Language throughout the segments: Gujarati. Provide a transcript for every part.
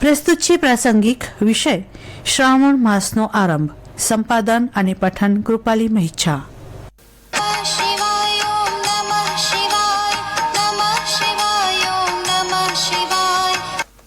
પ્રસ્તુત છે પ્રાસંગિક વિષય શ્રાવણ માસનો આરંભ સંપાદન અને પઠન કૃપાલી મહિચ્છા.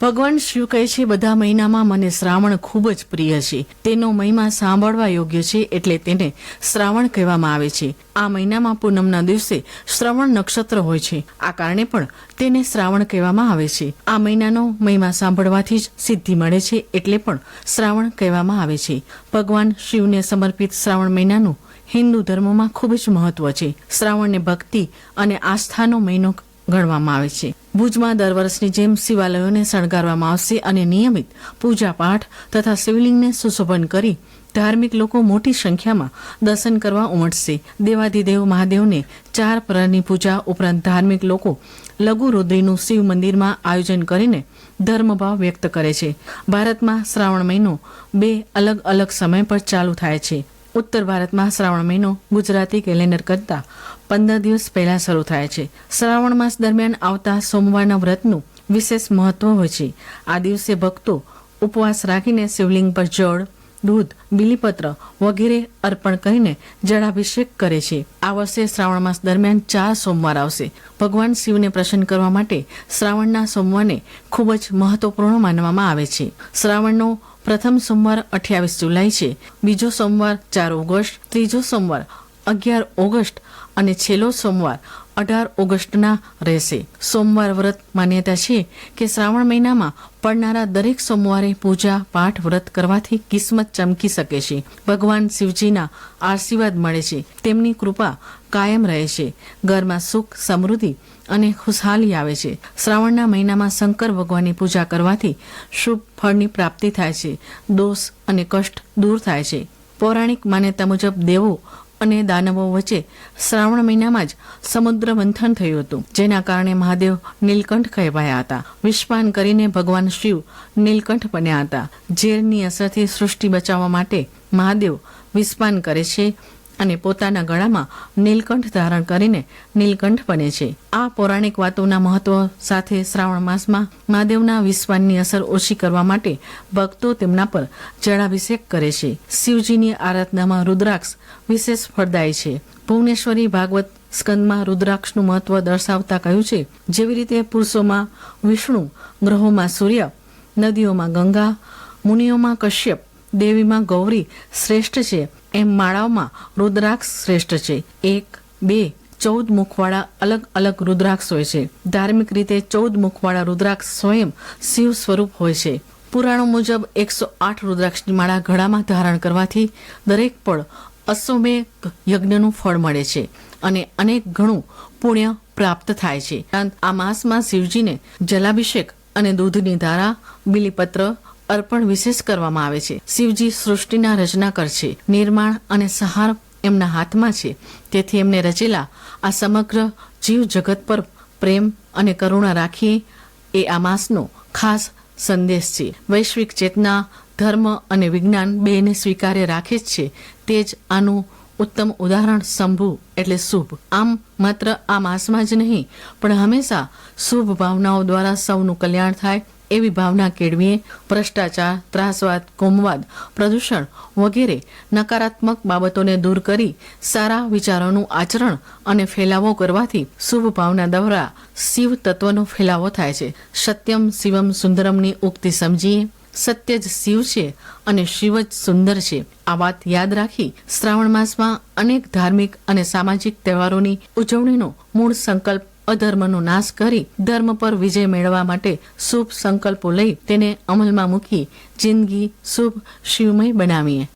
ભગવાન શિવ કહે છે, બધા મહિનામાં મને શ્રાવણ ખૂબ જ પ્રિય છે. તેનો મહિમા સાંભળવા યોગ્ય છે એટલે તેને શ્રાવણ કહેવામાં આવે છે. આ મહિનામાં પૂનમના દિવસે શ્રવણ નક્ષત્ર હોય છે. આ કારણે પણ તેને શ્રાવણ કહેવામાં આવે છે. આ મહિનાનો મહિમા સાંભળવાથી જ સિદ્ધિ મળે છે એટલે પણ શ્રાવણ કહેવામાં આવે છે. ભગવાન શિવને સમર્પિત શ્રાવણ મહિનાનું હિન્દુ ધર્મમાં ખૂબ જ મહત્વ છે. શ્રાવણને ભક્તિ અને આસ્થાનો મહિનો ગણવામાં આવે છે. ભુજમાં દર વર્ષની જેમ શિવાલયોને શણગારવામાં આવશે અને નિયમિત પૂજાપાઠ તથા શિવલિંગને સુશોભન કરી ધાર્મિક લોકો મોટી સંખ્યામાં દર્શન કરવા ઉમટશે. દેવાધિદેવ મહાદેવને ચાર પ્રહરની પૂજા ઉપરાંત ધાર્મિક લોકો લઘુ રુદ્રીનું શિવ મંદિરમાં આયોજન કરીને ધર્મભાવ વ્યક્ત કરે છે. ભારતમાં શ્રાવણ મહિનો બે અલગ અલગ સમય પર ચાલુ થાય છે. ઉત્તર ભારતમાં શ્રાવણ મહિનો ગુજરાતી કેલેન્ડર કરતાં પંદર દિવસ પહેલા શરૂ થાય છે. શ્રાવણ માસ દરમિયાન આવતા સોમવારના વ્રતનું વિશેષ મહત્વ હોય છે. આ દિવસે ભક્તો ઉપવાસ રાખીને શિવલિંગ પર જળ, દૂધ, બિલીપત્ર વગેરે અર્પણ કરીને જળાભિષેક કરે છે. આ વર્ષે શ્રાવણ માસ દરમિયાન ચાર સોમવાર આવશે. ભગવાન શિવને પ્રસન્ન કરવા માટે શ્રાવણના સોમવારને ખૂબ જ મહત્વપૂર્ણ માનવામાં આવે છે. શ્રાવણનો પ્રથમ સોમવાર અઠ્યાવીસ જુલાઈ છે. બીજો સોમવાર ચાર ઓગસ્ટ, ત્રીજો સોમવાર અગિયાર ઓગસ્ટ અને છેલ્લો સોમવાર, અઢાર ઓગસ્ટના રહેશે. સોમવાર વ્રત માન્યતા છે કે શ્રાવણ મહિનામાં પડનારા દરેક સોમવારે પૂજા પાઠ વ્રત કરવાથી કિસ્મત ચમકી શકે છે. ભગવાન શિવજીના આશીર્વાદ મળે છે. તેમની કૃપા કાયમ રહે છે. ઘરમાં સુખ, સમૃદ્ધિ અને ખુશહાલી આવે છે. શ્રાવણના મહિનામાં શંકર ભગવાનની પૂજા કરવાથી શુભ ફળની પ્રાપ્તિ થાય છે. દોષ અને કષ્ટ દૂર થાય છે. પૌરાણિક માન્યતા મુજબ દેવો અને દાનવો વચ્ચે શ્રાવણ મહિનામાં જ સમુદ્ર મંથન થયું હતું, જેના કારણે મહાદેવ નીલકંઠ કહેવાયા હતા. વિશ્વાન કરીને ભગવાન શિવ નીલકંઠ બન્યા હતા. ઝેરની અસરથી સૃષ્ટિ બચાવવા માટે મહાદેવ વિસ્પાન કરે છે અને પોતાના ગળામાં નીલકંઠ ધારણ કરીને નીલકંઠ બને છે. આ પૌરાણિક વાતોના મહત્વ સાથે શ્રાવણ માસમાં મહાદેવના વિશ્વાનની અસર ઓછી કરવા માટે ભક્તો તેમના પર જળાભિષેક કરે છે. શિવજીની આરાધનામાં રુદ્રાક્ષ વિશેષ ફળદાય છે. ભુવનેશ્વરી ભાગવત સ્કંદમાં રુદ્રાક્ષનું મહત્વ દર્શાવતા કહ્યું છે, જેવી રીતે પુરુષોમાં વિષ્ણુ, ગ્રહોમાં સૂર્ય, નદીઓમાં ગંગા, મુનિઓમાં કશ્યપ દેવીમાં ગૌરી શ્રેષ્ઠ છે. એમ માળાઓમાં રુદ્રાક્ષ શ્રેષ્ઠ છે. એક, બે, ચૌદ મુખવાળા અલગ અલગ રુદ્રાક્ષ હોય છે. ધાર્મિક રીતે ચૌદ મુખવાળા રુદ્રાક્ષ સ્વયં શિવ સ્વરૂપ હોય છે. પુરાણો મુજબ એકસો આઠ રુદ્રાક્ષની માળા ગળામાં ધારણ કરવાથી દરેક પળ અશ્વમેઘ યજ્ઞનું ફળ મળે છે અને અનેક ઘણું પુણ્ય પ્રાપ્ત થાય છે. આ માસમાં શિવજીને જલાભિષેક અને દૂધની ધારા, બિલીપત્ર અર્પણ વિશેષ કરવામાં આવે છે. શિવજી સૃષ્ટિના રચનાકર છે. નિર્માણ અને સહાર એમના હાથમાં છે. તેથી એમને રચેલા આ સમગ્ર જીવ જગત પર પ્રેમ અને કરુણા રાખીએ એ આ માસનો ખાસ સંદેશ છે. વૈશ્વિક ચેતના, ધર્મ અને વિજ્ઞાન બેને સ્વીકાર્ય રાખે જ છે. તે જ આનું ઉત્તમ ઉદાહરણ શંભુ એટલે શુભ. આમ માત્ર આ માસમાં જ નહીં, પણ હંમેશા શુભ ભાવનાઓ દ્વારા સૌનું કલ્યાણ થાય એવી ભાવના કેળવીએ. ભ્રષ્ટાચાર, ત્રાસવાદ, કોમવાદ, પ્રદૂષણ વગેરે નકારાત્મક બાબતોને દૂર કરી સારા વિચારોનું આચરણ અને ફેલાવો કરવાથી શુભ ભાવના દ્વારા શિવ તત્વનો ફેલાવો થાય છે. સત્યમ શિવમ સુંદરમની ઉક્તિ સમજીએ. સત્ય જ શિવ છે અને શિવ જ સુંદર છે. આ વાત યાદ રાખી શ્રાવણ માસમાં અનેક ધાર્મિક અને સામાજિક તહેવારોની ઉજવણીનો મૂળ સંકલ્પ અધર્મનો નાશ કરી ધર્મ પર વિજય મેળવવા માટે શુભ સંકલ્પો લઈ તેને અમલમાં મૂકી જિંદગી શુભ શિવમય બનાવીએ.